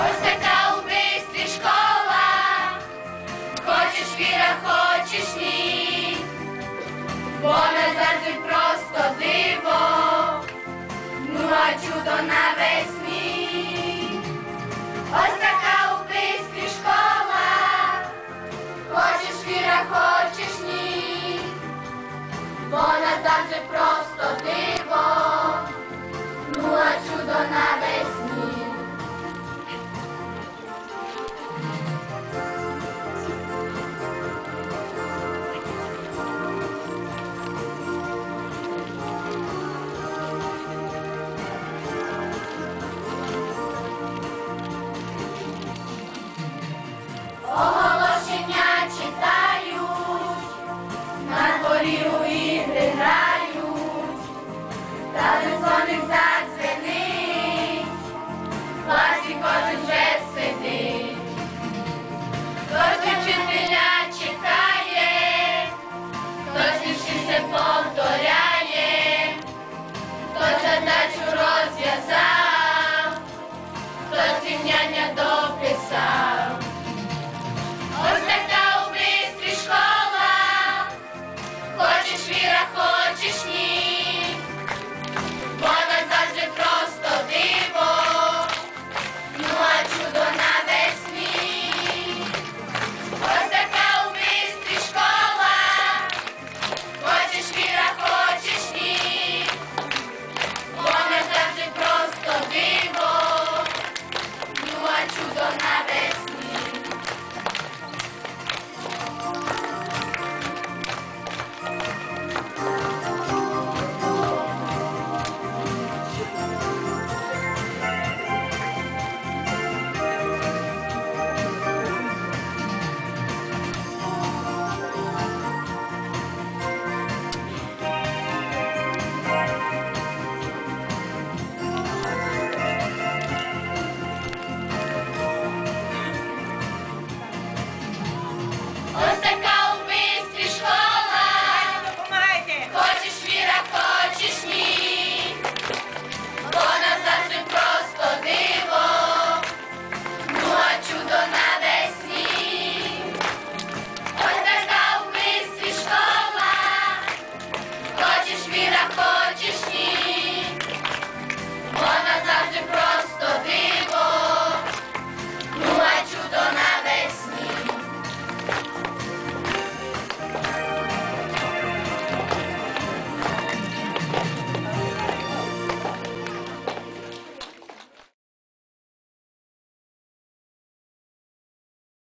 Ось така у школа, хочеш віра, хочеш ні, бо не завжди просто диво, ну а чудо навесні. Ось така у школа, хочеш віра, хочеш ні, бо не завжди просто диво. Just me. Vibra